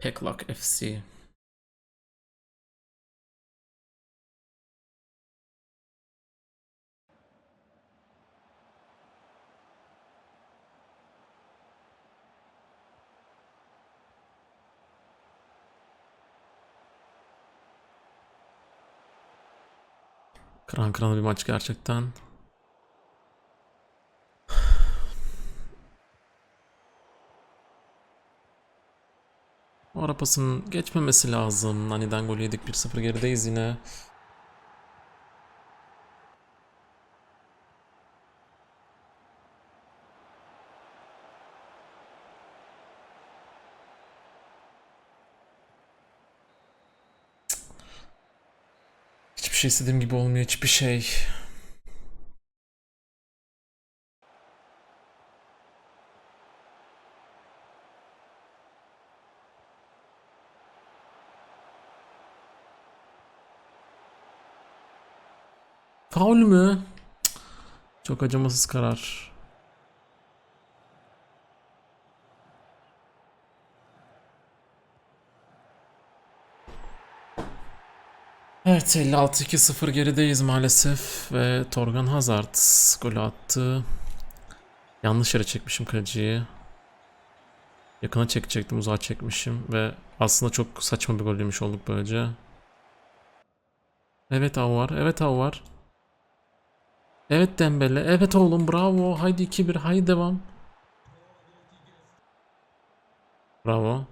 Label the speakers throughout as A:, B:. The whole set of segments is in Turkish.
A: Peklock FC. Kıran kırana bir maç gerçekten. O ara pasın geçmemesi lazım. Nani'den gol yedik 1-0 gerideyiz yine. Hiçbir şey istediğim gibi olmuyor. Hiçbir şey. Faul mü? Çok acımasız karar. Evet 56-2-0 gerideyiz maalesef ve Torgan Hazard golü attı. Yanlış yere çekmişim kaleciyi. Yakına çekecektim uzağa çekmişim ve aslında çok saçma bir gol olduk böylece. Evet av var evet av var. Evet Dembele. Evet oğlum bravo. Haydi 2-1 haydi devam. Bravo.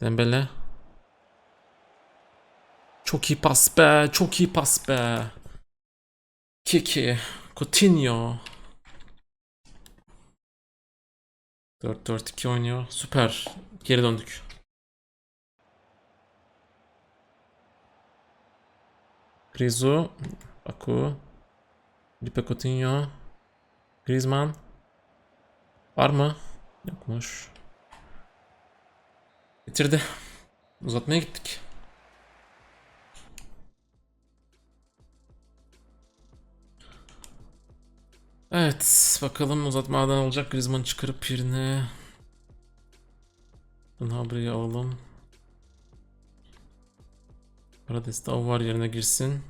A: Dembele. Çok iyi pas be. Çok iyi pas be. Kiki. Coutinho. 4-4-2 oynuyor. Süper. Geri döndük. Grizu, Baku, Felipe Coutinho, Griezmann. Var mı? Yokmuş. Bitirdi. Uzatmaya gittik. Evet, bakalım uzatmadan olacak. Griezmann çıkarıp yerine Gnabry'i alalım. Paradis de var yerine girsin.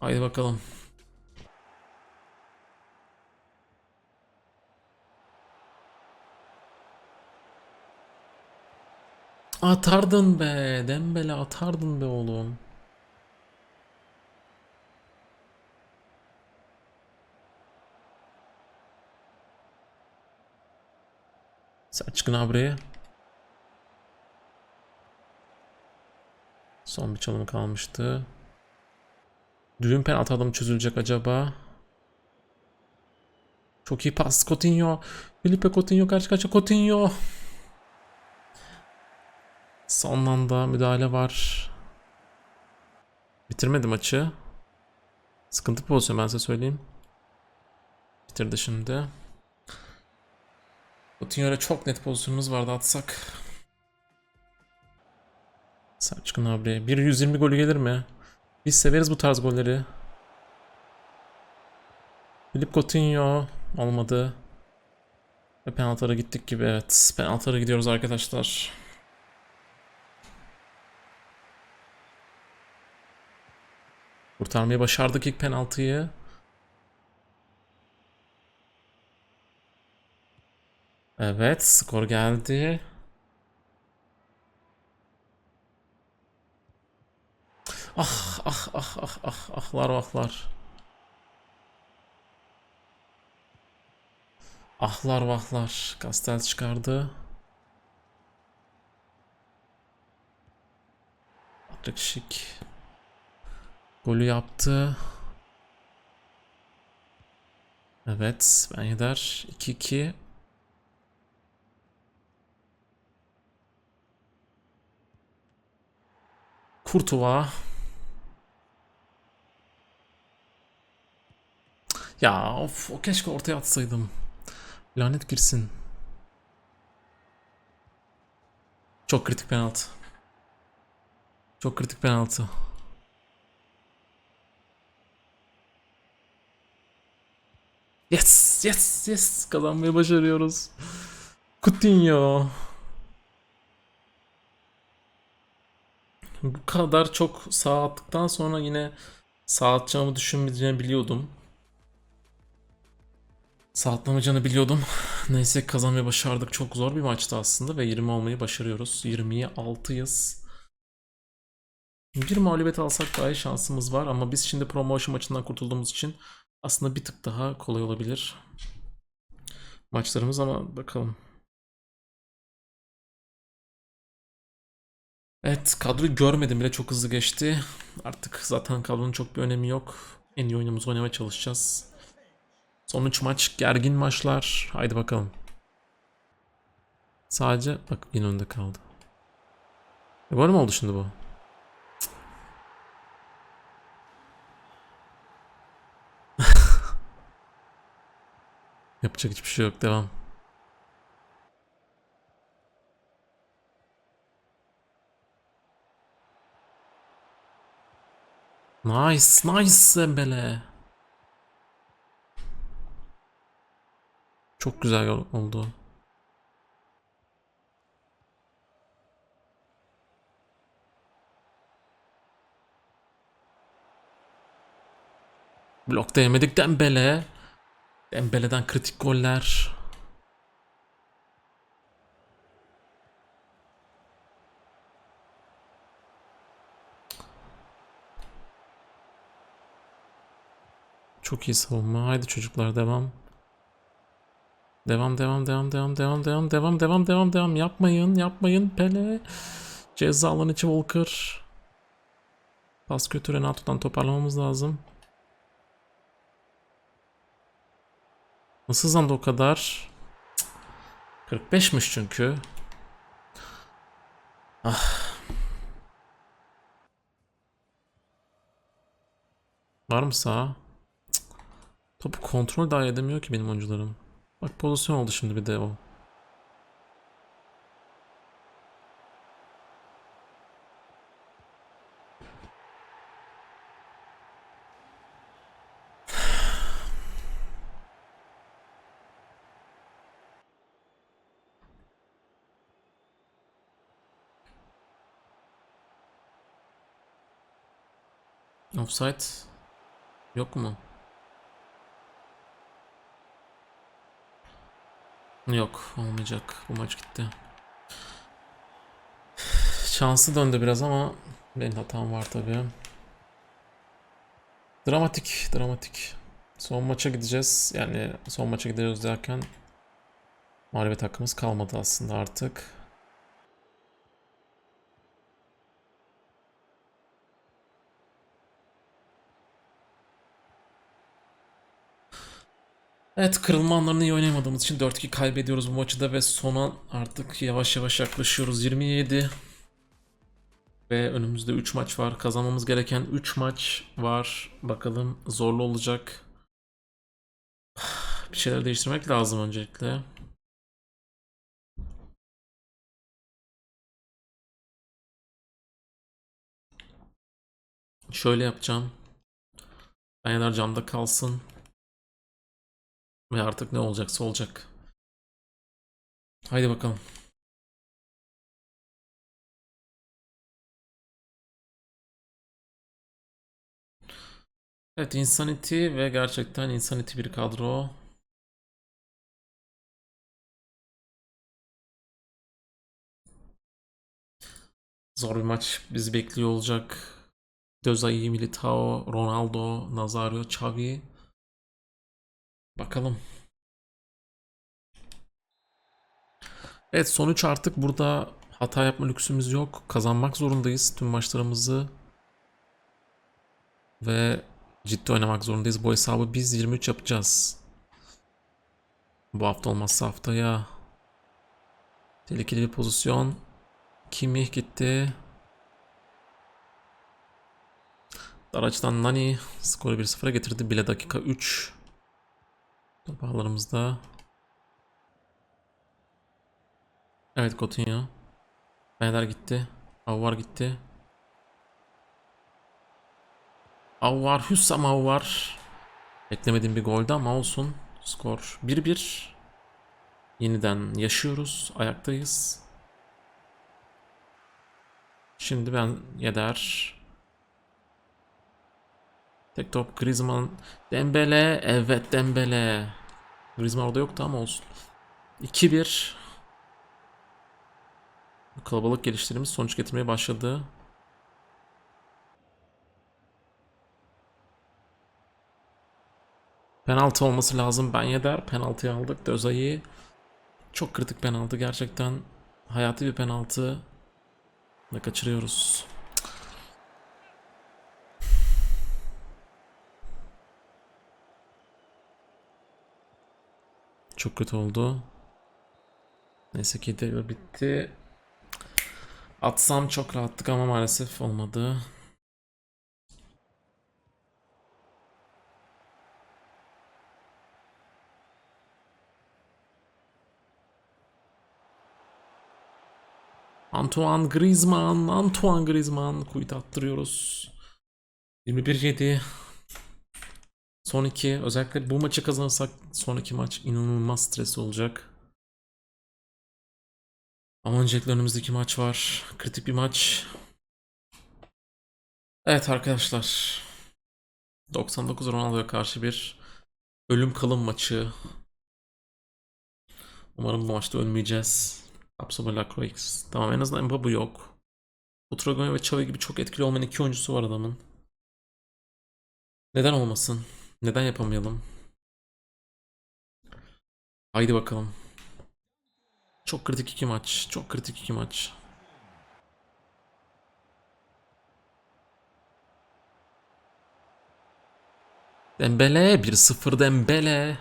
A: Haydi bakalım. Atardın be. Dembele atardın be oğlum. Selçuk Gnabry'e. Son bir çalım kalmıştı. Düğün penaltı adım çözülecek acaba? Çok iyi pas Coutinho. Felipe Coutinho karşı karşıya Coutinho. Son anda müdahale var. Bitirmedi maçı. Sıkıntı pozisyon ben size söyleyeyim. Bitirdi şimdi. Coutinho'ya çok net pozisyonumuz vardı atsak. Selçuk abi. Bir 120 golü gelir mi? Biz severiz bu tarz golleri. Filip Coutinho olmadı. Ve penaltılara gittik gibi evet. Penaltılara gidiyoruz arkadaşlar. Kurtarmayı başardık ilk penaltıyı. Evet skor geldi. Ah ah ah ah ah ahlar vahlar. Ahlar vahlar. Kastel çıkardı. Patrick Schick. Golü yaptı. Evet, Ben Yedder 2-2. Kurtuva. Ya of o keşke ortaya atsaydım. Lanet girsin. Çok kritik penaltı. Çok kritik penaltı. Yes, yes, yes. Kazanmayı başarıyoruz. Coutinho. Bu kadar çok sağ attıktan sonra yine sağ atacağımı düşünmeyeceğimi biliyordum. Sağ atlamayacağını biliyordum. Neyse kazanmayı başardık. Çok zor bir maçtı aslında ve 20 olmayı başarıyoruz. 20'ye 6'yız. Bir mağlubiyet alsak daha iyi şansımız var ama biz şimdi promotion maçından kurtulduğumuz için aslında bir tık daha kolay olabilir maçlarımız ama bakalım. Evet kadroyu görmedim bile çok hızlı geçti. Artık zaten kadronun çok bir önemi yok. En iyi oyunumuzu oynamaya çalışacağız. Son 3 maç gergin maçlar. Haydi bakalım. Sadece bak yine önde kaldı. E, böyle mi oldu şimdi bu? Yapacak hiçbir şey yok. Devam. Nice, nice Dembele. Çok güzel oldu. Blokta yemedik Dembele. Dembele'den kritik goller. Çok iyi savunma. Haydi çocuklar devam. Devam devam devam devam devam devam devam devam devam devam yapmayın yapmayın Pele. Ceza alanı içi Walker. Pas kötü Renato'dan toparlamamız lazım. Nasıl hızlandı o kadar? Cık, 45'miş çünkü. Ah. Var mı sağ? Topu kontrol dahi edemiyor ki benim oyuncularım. Bak pozisyon oldu şimdi bir de o. Offside yok mu? Yok olmayacak. Bu maç gitti. Şansı döndü biraz ama benim hatam var tabii. Dramatik, dramatik. Son maça gideceğiz. Yani son maça gidiyoruz derken mağlubiyet hakkımız kalmadı aslında artık. Evet kırılma anlarını iyi oynayamadığımız için 4-2 kaybediyoruz bu maçı da ve sona artık yavaş yavaş yaklaşıyoruz. 27 ve önümüzde 3 maç var. Kazanmamız gereken 3 maç var. Bakalım zorlu olacak. Bir şeyler değiştirmek lazım öncelikle. Şöyle yapacağım. Fener camda kalsın. Ve artık ne olacaksa olacak. Haydi bakalım. Evet Insanity ve gerçekten Insanity bir kadro. Zor bir maç bizi bekliyor olacak. Dözai, Militao, Ronaldo, Nazario, Xavi. Bakalım. Evet sonuç artık burada hata yapma lüksümüz yok. Kazanmak zorundayız tüm maçlarımızı. Ve ciddi oynamak zorundayız. Bu hesabı biz 23 yapacağız. Bu hafta olmazsa haftaya. Tehlikeli bir pozisyon. Kimih gitti. Dar açıdan Nani skoru 1-0'a getirdi. Bile dakika 3. Top ağlarımızda. Evet Coutinho. Bender gitti. Avvar gitti. Avvar Hüssam Avvar. Beklemediğim bir golde ama olsun. Skor 1-1. Yeniden yaşıyoruz. Ayaktayız. Şimdi ben Yeder. Tek top Griezmann. Dembele. Evet Dembele. Griezmann orada yoktu ama olsun. 2-1. Kalabalık geliştirimiz sonuç getirmeye başladı. Penaltı olması lazım. Ben Yeder. Penaltıyı aldık. Dözay'ı. Çok kritik penaltı. Gerçekten hayati bir penaltı. Ve kaçırıyoruz. Çok kötü oldu. Neyse ki devre bitti. Atsam çok rahattık ama maalesef olmadı. Antoine Griezmann, Antoine Griezmann kuyut attırıyoruz. 21-7. Son iki. Özellikle bu maçı kazanırsak sonraki maç inanılmaz stres olacak. Ama öncelikle önümüzdeki maç var. Kritik bir maç. Evet arkadaşlar. 99 Ronaldo'ya karşı bir ölüm kalım maçı. Umarım bu maçta ölmeyeceğiz. Absolutely Lacroix. Tamam en azından Mbabu yok. Utragonya ve Xavi gibi çok etkili olmayan iki oyuncusu var adamın. Neden olmasın? Neden yapamayalım? Haydi bakalım. Çok kritik iki maç. Çok kritik iki maç. Dembele 1-0 Dembele.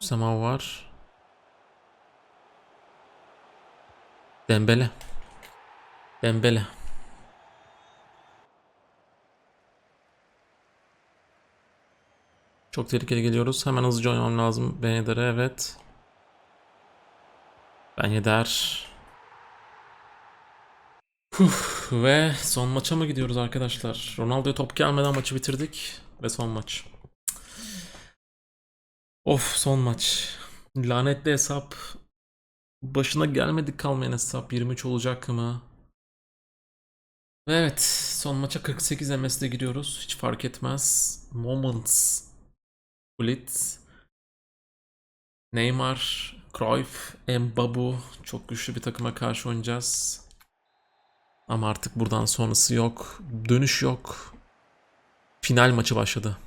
A: Sema var. Dembele. Dembele. Çok tehlikeli geliyoruz. Hemen hızlıca oynamam lazım. Ben Yeder'e evet. Ben Yeder. Huh, ve son maça mı gidiyoruz arkadaşlar? Ronaldo'ya top gelmeden maçı bitirdik. Ve son maç. Of son maç. Lanetli hesap. Başına gelmedik kalmayan hesap 23 olacak mı? Ve Evet son maça 48 MS'de gidiyoruz. Hiç fark etmez. Moments. Gullit. Neymar. Cruyff. Mbabu. Çok güçlü bir takıma karşı oynayacağız. Ama artık buradan sonrası yok. Dönüş yok. Final maçı başladı.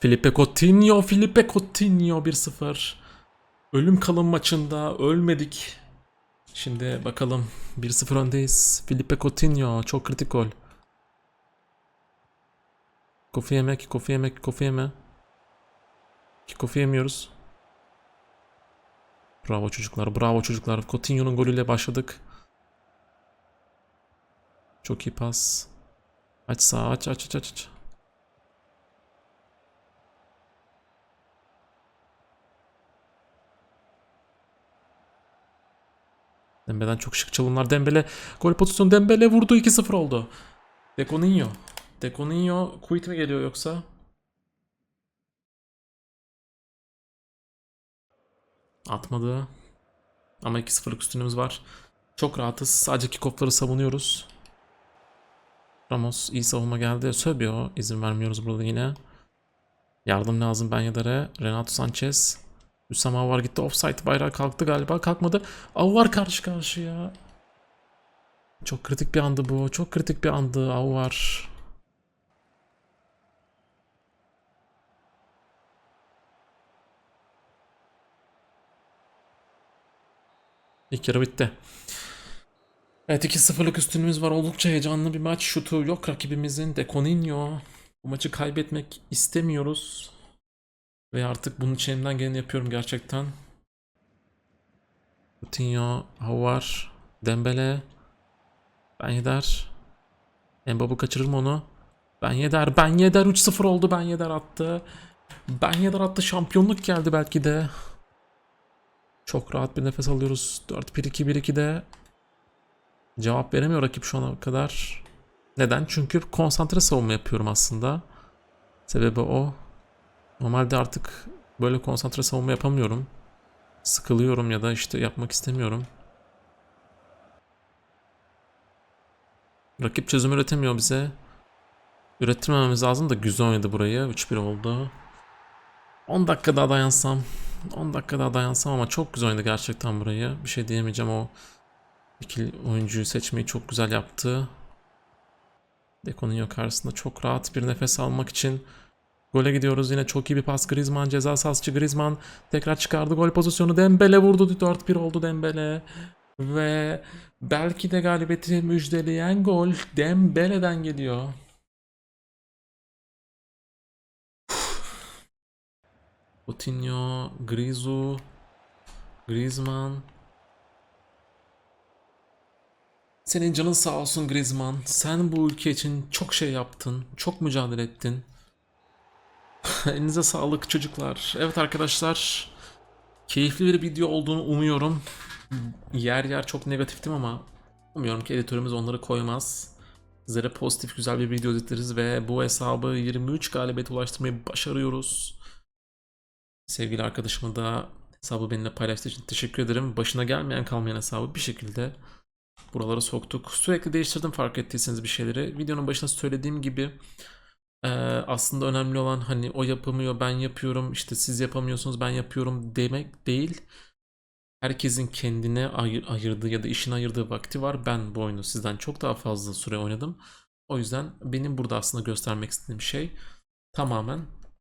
A: Felipe Coutinho, Felipe Coutinho 1-0. Ölüm kalım maçında ölmedik. Şimdi bakalım 1-0 öndeyiz. Felipe Coutinho çok kritik gol. Kofi yemek, kofi yemek, kofi yeme. Ki kofi yemiyoruz. Bravo çocuklar, bravo çocuklar. Coutinho'nun golüyle başladık. Çok iyi pas. Aç sağ, aç, aç, aç, aç. Dembele'den çok şık çalımlar. Dembele gol pozisyonu Dembele vurdu 2-0 oldu. Deconinho. Deconinho quit mi geliyor yoksa? Atmadı. Ama 2-0'lık üstünümüz var. Çok rahatız. Sadece kickoff'ları savunuyoruz. Ramos iyi savunma geldi. Söbio izin vermiyoruz burada yine. Yardım lazım ben Yadar'a. Renato Sanchez. Hüsam Avar gitti. Offside bayrağı kalktı galiba. Kalkmadı. Avar karşı karşıya. Çok kritik bir andı bu. Çok kritik bir andı. Avar. İlk yarı bitti. Evet 2-0'lık üstünlüğümüz var. Oldukça heyecanlı bir maç. Şutu yok rakibimizin. Deconinho. Bu maçı kaybetmek istemiyoruz. Ve artık bunun için elimden geleni yapıyorum gerçekten. Coutinho, Havar, Dembele, Ben Yedder. Mbabu kaçırır mı onu? Ben Yedder, Ben Yedder 3-0 oldu. Ben Yedder attı. Ben Yedder attı. Şampiyonluk geldi belki de. Çok rahat bir nefes alıyoruz. 4-1-2-1-2'de cevap veremiyor rakip şu ana kadar. Neden? Çünkü konsantre savunma yapıyorum aslında. Sebebi o. Normalde artık böyle konsantre savunma yapamıyorum. Sıkılıyorum ya da işte yapmak istemiyorum. Rakip çözüm üretemiyor bize. Ürettirmememiz lazım da güzel oynadı burayı. 3-1 oldu. 10 dakika daha dayansam. 10 dakika daha dayansam ama çok güzel oynadı gerçekten burayı. Bir şey diyemeyeceğim o ikili oyuncuyu seçmeyi çok güzel yaptı. Deko'nun karşısında çok rahat bir nefes almak için gole gidiyoruz. Yine çok iyi bir pas Griezmann. Ceza sahası Griezmann tekrar çıkardı gol pozisyonu. Dembele vurdu. 4-1 oldu Dembele. Ve belki de galibiyeti müjdeleyen gol Dembele'den geliyor. Coutinho, Grizu, Griezmann. Senin canın sağ olsun Griezmann. Sen bu ülke için çok şey yaptın. Çok mücadele ettin. Elinize sağlık çocuklar. Evet arkadaşlar. Keyifli bir video olduğunu umuyorum. Yer yer çok negatiftim ama umuyorum ki editörümüz onları koymaz. Sizlere pozitif güzel bir video izletiriz ve bu hesabı 23 galibiyete ulaştırmayı başarıyoruz. Sevgili arkadaşıma da hesabı benimle paylaştığı için teşekkür ederim. Başına gelmeyen kalmayan hesabı bir şekilde buralara soktuk. Sürekli değiştirdim fark ettiyseniz bir şeyleri. Videonun başında söylediğim gibi eee, aslında önemli olan hani o yapamıyor ben yapıyorum işte siz yapamıyorsunuz ben yapıyorum demek değil. Herkesin kendine ayır- ayırdığı ya da işine ayırdığı vakti var. Ben bu oyunu sizden çok daha fazla süre oynadım. O yüzden benim burada aslında göstermek istediğim şey tamamen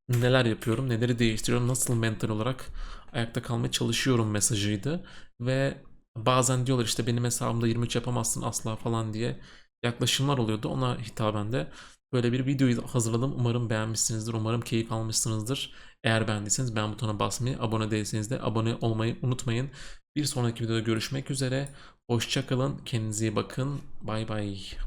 A: neler yapıyorum, neleri değiştiriyorum, nasıl mental olarak ayakta kalmaya çalışıyorum mesajıydı. Ve bazen diyorlar işte benim hesabımda 23 yapamazsın asla falan diye yaklaşımlar oluyordu. Ona hitaben de böyle bir videoyu hazırladım. Umarım beğenmişsinizdir, umarım keyif almışsınızdır. Eğer beğendiyseniz beğen butonuna basmayı, abone değilseniz de abone olmayı unutmayın. Bir sonraki videoda görüşmek üzere. Hoşçakalın, kendinize iyi bakın. Bay bay.